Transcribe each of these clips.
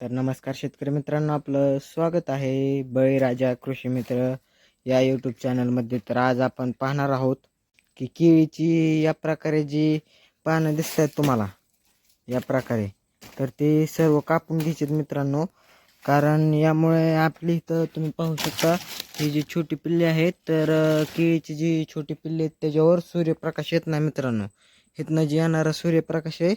तर नमस्कार शेतकरी मित्रांनो आपलं स्वागत आहे बळीराजा कृषी मित्र या यूट्यूब चॅनलमध्ये तर आज आपण पाहणार आहोत की केळीची या प्रकारे जी पानं दिसत आहेत तुम्हाला या प्रकारे तर ते सर्व कापून घ्यायचेत मित्रांनो. कारण यामुळे आपली इथं तुम्ही पाहू शकता ही जी छोटी पिल्ले आहेत तर केळीची जी छोटी पिल्ले आहेत त्याच्यावर सूर्यप्रकाश येत नाही मित्रांनो. इथनं जे येणारा सूर्यप्रकाश आहे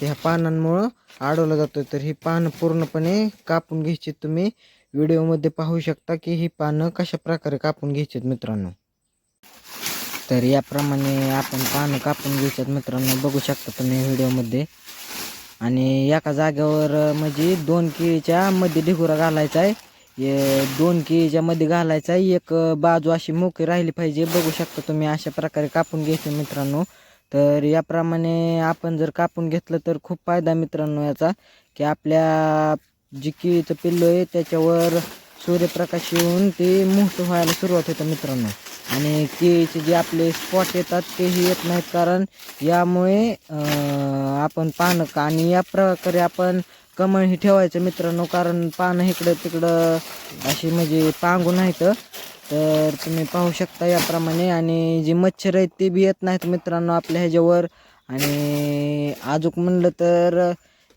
ते ह्या पानांमुळं अडवला जातो तर ही पानं पूर्णपणे कापून घ्यायची तुम्ही. व्हिडिओमध्ये पाहू शकता की ही पानं कशा प्रकारे कापून घ्यायची मित्रांनो. तर याप्रमाणे आपण पानं कापून घ्यायच्यात मित्रांनो. बघू शकता तुम्ही व्हिडिओमध्ये. आणि एका जागेवर म्हणजे दोन केळीच्या मध्ये ढिगुरा घालायचा आहे. दोन केळीच्या मध्ये घालायचा आहे. एक बाजू अशी मोकळी राहिली पाहिजे. बघू शकता तुम्ही अशा प्रकारे कापून घ्यायचे मित्रांनो. तर याप्रमाणे आपण जर कापून घेतलं तर खूप फायदा मित्रांनो याचा की आपल्या जी केळीचं पिल्लो आहे त्याच्यावर सूर्यप्रकाश येऊन ते मोठं व्हायला सुरुवात होतं मित्रांनो. आणि केळीचे जे आपले स्पॉट येतात तेही येत नाहीत कारण यामुळे आपण पानं का आणि या प्रकारे आपण कमळ ही ठेवायचं मित्रांनो कारण पानं इकडं तिकडं अशी म्हणजे पांगू नाहीत तर तुम्ही पाहू शकता याप्रमाणे. आणि जे मच्छर आहेत ते बी येत नाहीत मित्रांनो आपल्या ह्याच्यावर. आणि आजूक म्हणलं तर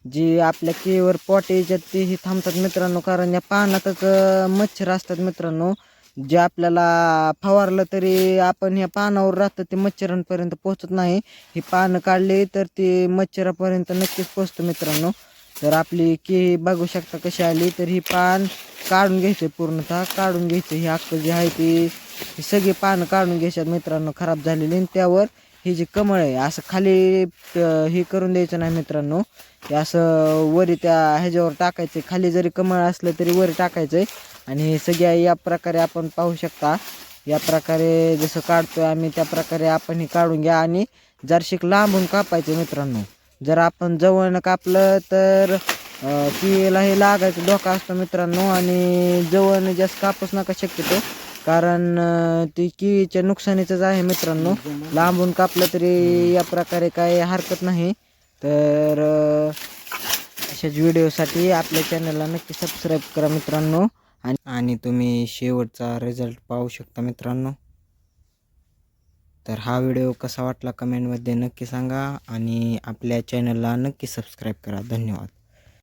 जी आपल्या केवर पोट याच्यात तेही थांबतात मित्रांनो. कारण या पानातच मच्छर असतात मित्रांनो. जे आपल्याला फवारलं तरी आपण ह्या पानावर राहतं ते मच्छरांपर्यंत पोहोचत नाही. ही पानं काढली तर ते मच्छरापर्यंत नक्कीच पोचतं मित्रांनो. तर आपली केळी बघू शकता कशी आली. तर ही पान काढून घ्यायचं पूर्णतः काढून घ्यायचं. ही अख्खं जे आहे ती ही सगळी पानं काढून घ्यायच्यात मित्रांनो खराब झालेली. आणि त्यावर ही जी कमळ आहे असं खाली हे करून द्यायचं नाही मित्रांनो. हे असं वरी त्या ह्याच्यावर टाकायचं. खाली जरी कमळ असलं तरी वरी टाकायचं आहे आणि हे सगळ्या या प्रकारे आपण पाहू शकता. या प्रकारे जसं काढतोय आम्ही त्या प्रकारे आपण हे काढून घ्या. आणि जरशीक लांबून कापायचं मित्रांनो. जर आपण जवळनं कापलं तर अं, हे लागायचं धोका असतो मित्रांनो आणि जवळ जास्त कापूस नका शक्यतो. कारण ती केळीच्या नुकसानीचंच आहे मित्रांनो. लांबून कापलं तरी या प्रकारे काही हरकत नाही. तर अशाच व्हिडिओसाठी आपल्या चॅनलला नक्की सबस्क्राईब करा मित्रांनो. आणि आणि तुम्ही शेवटचा रिझल्ट पाहू शकता मित्रांनो. तर हा व्हिडिओ कसा वाटला कमेंटमध्ये नक्की सांगा आणि आपल्या चॅनलला नक्की सबस्क्राईब करा. धन्यवाद.